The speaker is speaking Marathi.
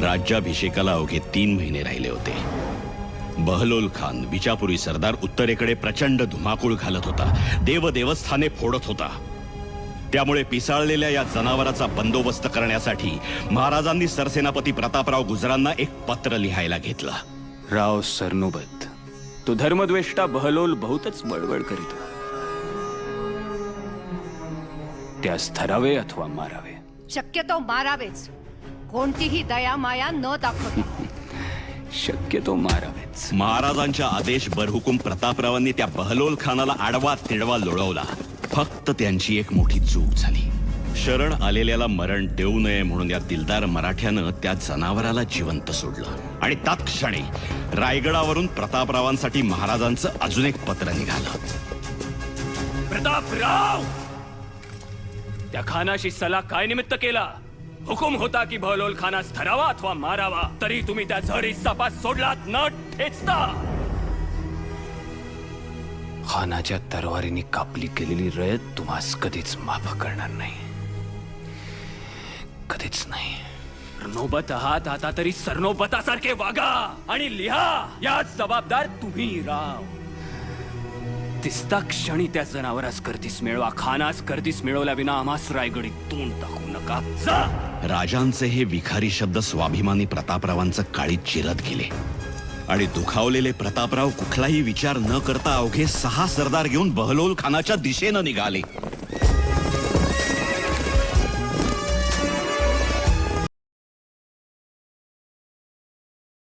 राज्याभिषेकाला अवघे तीन महिने राहिले होते. बहलोल खान विजापुरी सरदार उत्तरेकडे प्रचंड धुमाकूळ घालत होता. देव देवस्थाने फोडत होता. त्यामुळे पिसाळलेल्या या जनावराचा बंदोबस्त करण्यासाठी महाराजांनी सरसेनापती प्रतापराव गुजरांना एक पत्र लिहायला घेतलं. राव सरनोबत तो धर्मद्वेष्टा बहलोल बहुतच बडबड करीतो त्यास थरावे अथवा मारावे? शक्यतो मारावेच. कोणतीही दया माया न दाखवता. शक्यतो मारावेच महाराजांच्या आदेश बरहुकूम प्रतापरावांनी त्या बहलोल खानाला आडवा तिडवा लोळवला. फक्त त्यांची एक मोठी चूक झाली. शरण आलेल्याला मरण देऊ नये म्हणून या दिलदार मराठ्यानं त्या जनावराला जिवंत सोडलं. आणि तत्क्षणी रायगडावरून प्रतापरावांसाठी महाराजांचं अजून एक पत्र निघालं. प्रतापराव! त्या खानाशी सला काय निमित्त केला? हुकुम होता की बहलोल खानास धरावा अथवा मारावा तरी तुम्ही त्या झरी सपास सोडलात न ठेचता. खानाच्या तरवारीने कापली गेलेली रयत तुम्हास कधीच माफ करणार नाही. कधीच नाही. सरनोबत आहात आता तरी सरनोबतासारखे वागा आणि लिहा याच जबाबदार तुम्ही राव. दिसता क्षणी त्या जनावरास करतीस मिळवा खानास करतीस मिळवल्या विना आम्हास रायगडी तोंड टाकू नका. जा! राजांचे हे विखारी शब्द स्वाभिमानी प्रतापरावांचं काळी चिरत गेले. आणि दुखावलेले प्रतापराव कुठलाही विचार न करता अवघे सहा सरदार घेऊन बहलोल खानाच्या दिशेनं निघाले.